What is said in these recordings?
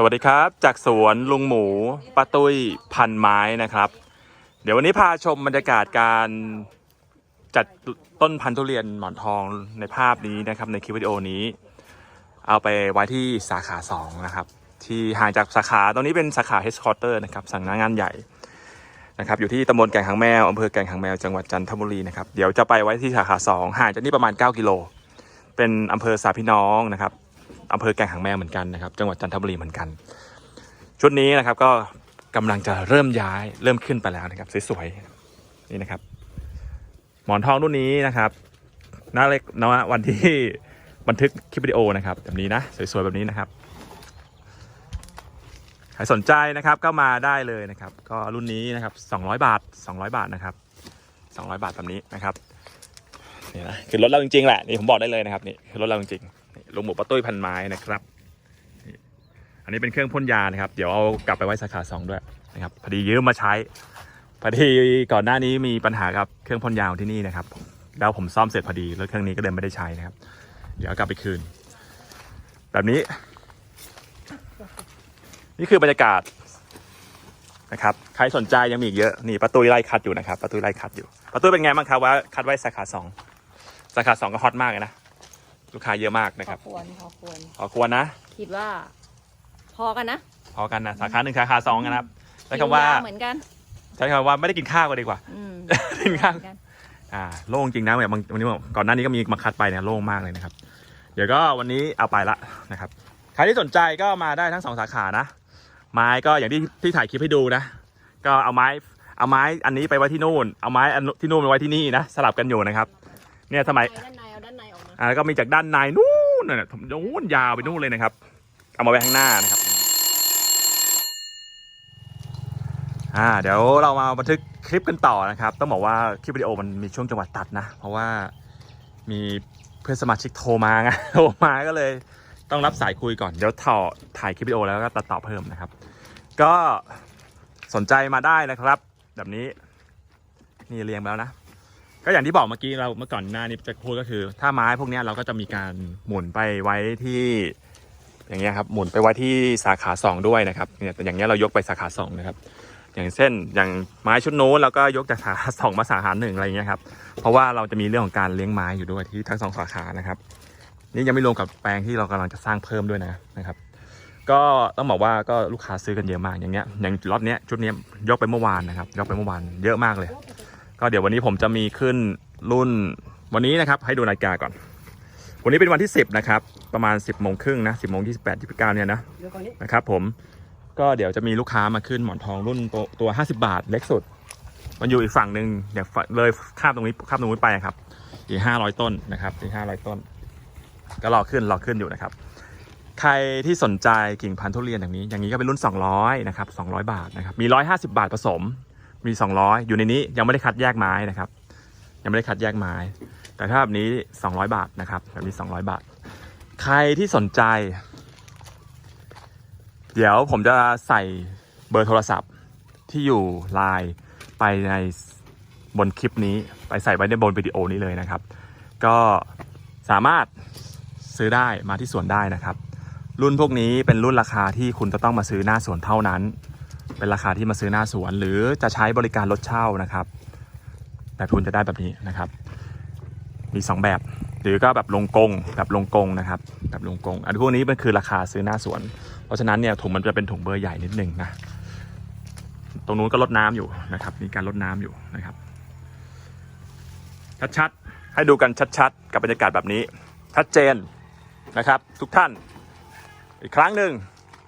สวัสดีครับ จากสวนลุงหมูป้าตุ้ยพันไม้นะครับ เดี๋ยววันนี้พาชมบรรยากาศการจัดต้นพันธุ์ทุเรียนหมอนทองในภาพนี้นะครับในคลิปวิดีโอนี้ เอาไปไว้ที่สาขา 2 นะครับ ที่ห่างจากสาขาตรงนี้เป็นสาขา headquarter นะครับสั่งงานใหญ่นะครับอยู่ที่ตำบลแก่งหางแมวอำเภอแก่งหางแมวจังหวัดจันทบุรีนะครับเดี๋ยวจะไปไว้ที่สาขา 2 ห่างจากนี่ประมาณ 9 กิโล เป็นอำเภอสาพี่น้องนะครับ อำเภอแก่งหางแมวเหมือนกันนะครับ จังหวัดจันทบุรีเหมือนกัน ชุดนี้นะครับก็กำลังจะเริ่มย้ายเริ่มขึ้นไปแล้วนะครับสวยๆนี่นะครับ หมอนทองรุ่นนี้นะครับน่าเล็กนะวันที่บันทึกคลิปวิดีโอนะครับแบบนี้นะสวยๆแบบนี้นะครับใครสนใจนะครับก็มาได้เลยนะครับ ก็รุ่นนี้นะครับ 200 บาท 200 บาทนะครับ 200 บาทแบบนี้นะครับนี่นะคือรถเราจริงๆแหละนี่ผมบอกได้เลยนะครับนี่คือรถเราจริงๆ ลงหมูป้าตุ้ยพันไม้นะครับ อันนี้เป็นเครื่องพ่นยานะครับ เดี๋ยวเอากลับไปไว้สาขาสองด้วยนะครับพอดียืมมาใช้พอดีก่อนหน้านี้มีปัญหากับเครื่องพ่นยาที่นี่นะครับ แล้วผมซ่อมเสร็จพอดีรถเครื่องนี้ก็เลยไม่ได้ใช้นะครับ เดี๋ยวกลับไปคืน แบบนี้ นี่คือบรรยากาศนะครับใครสนใจยังมีอีกเยอะนี่ประตูไล่คัดอยู่นะครับประตูไล่คัดอยู่ประตูเป็นไงบ้างครับว่าคัดไว้สาขาสองสาขาสองก็ฮอตมากเลยนะ ลูกค้าเยอะมากนะพคอรับ ควรพอควรขอควรนะ คิดว่า พอกันนะพอกันนะ สาขาหนึ่งสาขาสองนะครับใช้คำว่าคิยเหมือนกัน ใช้คำว่าไม่ได้กินข้าวกันดีกว่า อืมกินข้าว เหมือนกันอ่าโล่งจริงนะแบบบางวันนี้ก่อนหน้านี้ก็มีมาคัดไปเนี่ยโล่งมากเลยนะครับ เดี๋ยวก็วันนี้เอาไปละนะครับใครที่สนใจก็มาได้ทั้งสองสาขานะ ไม้ก็อย่างที่ที่ถ่ายคลิปให้ดูนะ ก็เอาไม้เอาไม้อันนี้ไปไว้ที่นู่น เอาไม้อันที่นู่นไปไว้ที่นี่นะสลับกันอยู่นะครับ เนี่ยสมัยด้านในเอาด้านใน อ่าแล้วก็มีจากด้านในนู่นน่ะนู่นยาวไปนู่นเลยนะครับ เอามาไว้ข้างหน้านะครับ อ่า เดี๋ยวเรามาบันทึกคลิปกันต่อนะครับ ต้องบอกว่าคลิปวิดีโอมันมีช่วงจังหวะตัดนะ เพราะว่ามีเพื่อนสมาชิกโทรมาไงโทรมาก็เลยต้องรับสายคุยก่อน เดี๋ยวถ่อถ่ายคลิปวิดีโอแล้วก็ตัดต่อเพิ่มนะครับ ก็สนใจมาได้นะครับ แบบนี้นี่เรียงแล้วนะ ก็อย่างที่บอกเมื่อกี้เราเมื่อก่อนหน้านี้จะพูดก็คือ ถ้าไม้พวกนี้เราก็จะมีการหมุนไปไว้ที่อย่างเงี้ยครับหมุนไปไว้ที่สาขาสองด้วยนะครับเนี่ยแต่อย่างเงี้ยเรายกไปสาขาสองนะครับอย่างเช่นอย่างไม้ชุดโน้นเราก็ยกจากสาขาสองมาสาขาหนึ่งอะไรเงี้ยครับเพราะว่าเราจะมีเรื่องของการเลี้ยงไม้อยู่ด้วยที่ทั้งสองสาขานะครับนี่ยังไม่รวมกับแปลงที่เรากำลังจะสร้างเพิ่มด้วยนะนะครับ ก็ต้องบอกว่าก็ลูกค้าซื้อกันเยอะมากอย่างเงี้ยอย่างล็อตเนี้ยชุดเนี้ยยกไปเมื่อวานนะครับยกไปเมื่อวานเยอะมากเลย ก็เดี๋ยววันนี้ผมจะมีขึ้นรุ่นวันนี้นะครับ ให้ดูนาฬิกาก่อน วันนี้เป็นวันที่ 10 นะครับ ประมาณ 10บโมงครึ่งนะ10โมงที่28 29เก้านี่ยนะนะครับผมก็เดี๋ยวจะมีลูกค้ามาขึ้นหมอนทองรุ่นตัวตัว50บาทเล็กสุด มันอยู่อีกฝั่งหนึ่งอย่างฝั่งเลยข้ามตรงนี้ข้ามตรงนี้ไปครับ อีก500ต้นนะครับอีก500ต้น ก็รอขึ้นรอขึ้นอยู่นะครับ ใครที่สนใจกิ่งพันธุ์ทุเรียนอย่างนี้ อย่างนี้ก็เป็นรุ่น 200นะครับ200 บาทนะครับมี 150 บาทผสม มี200อยู่ในนี้ยังไม่ได้คัดแยกไม้นะครับ ยังไม่ได้คัดแยกไม้ แต่ถ้าแบบนี้200บาทนะครับแบบนี้200บาท ใครที่สนใจ เดี๋ยวผมจะใส่เบอร์โทรศัพท์ที่อยู่ไลน์ไปในบนคลิปนี้ ไปใส่ไว้ในบนวิดีโอนี้เลยนะครับ ก็สามารถซื้อได้มาที่สวนได้นะครับ รุ่นพวกนี้เป็นรุ่นราคาที่คุณจะต้องมาซื้อหน้าสวนเท่านั้น เป็นราคาที่มาซื้อหน้าสวน หรือจะใช้บริการรถเช่านะครับ แบบทุนจะได้แบบนี้นะครับ มี 2 แบบ หรือก็แบบลงกงแบบลงกงนะครับแบบลงกง อันพวกนี้มันคือราคาซื้อหน้าสวน เพราะฉะนั้นเนี่ยถุงมันจะเป็นถุงเบอร์ใหญ่นิดนึงนะตรงนู้นก็ลดน้ำอยู่นะครับ มีการลดน้ำอยู่นะครับ ชัดๆให้ดูกันชัดๆ กับบรรยากาศแบบนี้ชัดเจนนะครับ ทุกท่าน อีกครั้งหนึ่ง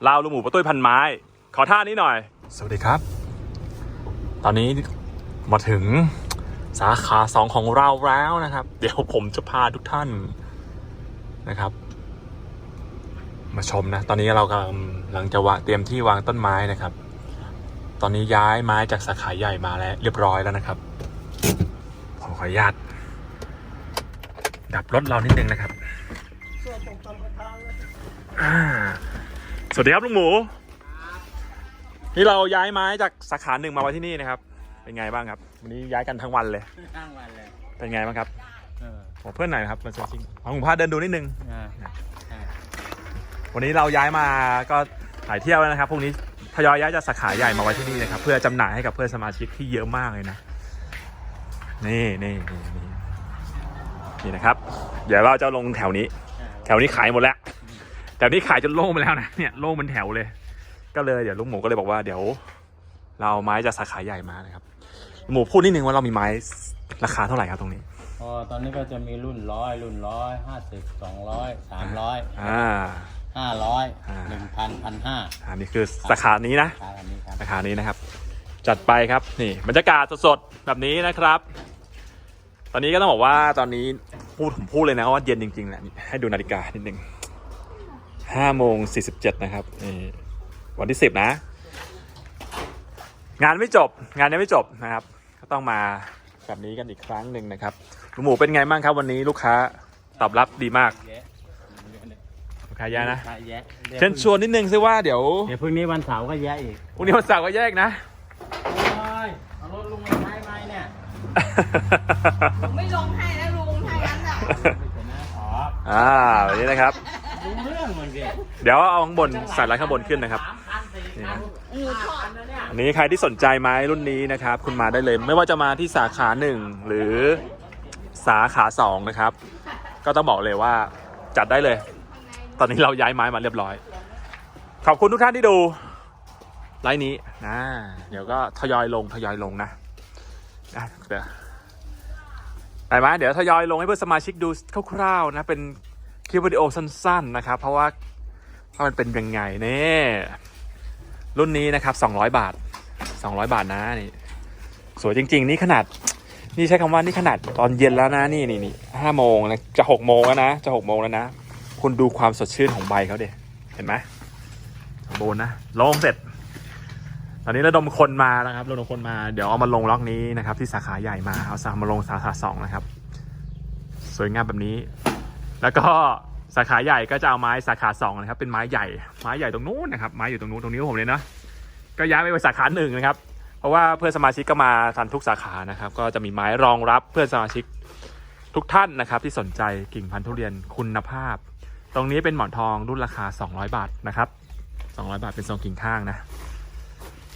ลาวลูหมูประตุ้ยพันไม้ ขอท่านี้หน่อย สวัสดีครับ ตอนนี้มาถึงสาขาสองของเราแล้วนะครับ เดี๋ยวผมจะพาทุกท่านนะครับ มาชมนะ ตอนนี้เรากำลังจะวางเตรียมที่วางต้นไม้นะครับ ตอนนี้ย้ายไม้จากสาขาใหญ่มาแล้วเรียบร้อยแล้วนะครับผมขออนุญาตดับรถเรานิดนึงนะครับอ่าสวัสดีครับลุงหมู นี่เราย้ายไม้จากสาขาหนึ่งมาไว้ที่นี่นะครับ เป็นไงบ้างครับ วันนี้ย้ายกันทั้งวันเลยข้างวันเลยเป็นไงบ้างครับเออโอ้เพื่อนไหนครับมาเจอจริงเอาผมพาเดินดูนิดนึง อ่าอ่าวันนี้เราย้ายมาก็หลายเที่ยวแล้วนะครับพรุ่งนี้ทยอยย้ายจากสาขาใหญ่มาไว้ที่นี่นะครับ เพื่อจำหน่ายให้กับเพื่อนสมาชิกที่เยอะมากเลยนะ นี่นี่นี่นี่นี่นะครับ เดี๋ยวเราจะลงแถวนี้แถวนี้ขายหมดแล้วแถวนี้ขายจนโล่งไปแล้วนะเนี่ยโล่งเป็นแถวเลย ก็เลยเดี๋ยวลุงหมูก็เลยบอกว่าเดี๋ยว เราเอาไม้จากสาขาใหญ่มานะครับลุงหมูพูดนิดนึงว่าเรามีไม้ราคาเท่าไหร่ครับตรงนี้อ๋อตอนนี้ก็จะมีรุ่นร้อยรุ่นร้อยห้าสิบสองร้อยสามร้อยอ่าห้าร้อยอ่าหนึ่งพันพันห้าอันนี้คือสาขานี้นะราคาแบบนี้ครับราคานี้นะครับ จัดไปครับนี่บรรยากาศสดๆแบบนี้นะครับ ตอนนี้ก็ต้องบอกว่าตอนนี้พูดผมพูดเลยนะว่าเย็นจริงๆแหละนี่ให้ดูนาฬิกานิดนึงห้าโมงสี่สิบเจ็ดนะครับนี่ วันที่สิบนะ งานไม่จบ งานยังไม่จบนะครับ ก็ต้องมาแบบนี้กันอีกครั้งหนึ่งนะครับลุงหมูเป็นไงบ้างครับวันนี้ลูกค้าตอบรับดีมากแยะลูกค้าแย่นะลูกค้าแยะเชิญชวนนิดนึงซิว่าเดี๋ยวเดี๋ยวพรุ่งนี้วันเสาร์ก็แยะอีกพรุ่งนี้วันเสาร์ก็แยกนะ โอ้ยเอารถลุงมาใช้ไหมเนี่ยไม่ลงให้นะลุงถ้างั้นอะไม่ใช่นะอ๋ออ่าแบบนี้นะครับ รู้เรื่องมันสิเดี๋ยวเอาข้างบนใส่ไลน์ข้างบนขึ้นนะครับสามพั นี่นะอันนี้ใครที่สนใจไม้รุ่นนี้นะครับ คุณมาได้เลย ไม่ว่าจะมาที่สาขาหนึ่งหรือสาขาสองนะครับ ก็ต้องบอกเลยว่าจัดได้เลย ตอนนี้เราย้ายไม้มาเรียบร้อย ขอบคุณทุกท่านที่ดูไลฟ์นี้นะเดี๋ยวก็ทยอยลงทยอยลงนะนะเดี๋ยวได้ไหมเดี๋ยวทยอยลงให้เพื่อนสมาชิกดูคร่าวๆนะเป็นคลิปวิดีโอสั้นๆนะครับ เพราะว่าว่ามันเป็นยังไงเนี่ย รุ่นนี้นะครับ 200 บาท 200 บาทนะนี่ สวยจริง ๆ นี่ขนาด นี่ใช้คำว่านี่ขนาดตอนเย็นแล้วนะนี่นี่นี่ห้าโมงนะจะหกโมงแล้วนะจะหกโมงแล้วนะคุณดูความสดชื่นของใบเขาเด็เห็นไหมโบนนะลงเสร็จ ตอนนี้ระดมคนมานะครับระดมคนมาเดี๋ยวเอามาลงล็อกนี้นะครับ ที่สาขาใหญ่มาเอาสามาลงสาขาสองนะครับ สวยงามแบบนี้ แล้วก็ สาขาใหญ่ก็จะเอาไม้สาขาสองนะครับเป็นไม้ใหญ่ไม้ใหญ่ตรงนู้นนะครับไม้อยู่ตรงนู้นตรงนี้ผมเลยนะก็ย้ายไปไว้สาขาหนึ่งนะครับ เพราะว่าเพื่อนสมาชิกก็มาทันทุกสาขานะครับ ก็จะมีไม้รองรับเพื่อนสมาชิกทุกท่านนะครับที่สนใจกิ่งพันธุ์ทุเรียนคุณภาพ ตรงนี้เป็นหมอนทองรุ่นราคา 200 บาทนะครับ 200 บาทเป็นทรงกิ่งข้างนะ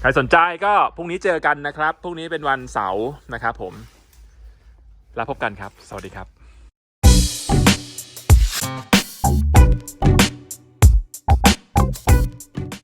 ใครสนใจก็พรุ่งนี้เจอกันนะครับพรุ่งนี้เป็นวันเสาร์นะครับ ผมแล้วพบกันครับ สวัสดีครับ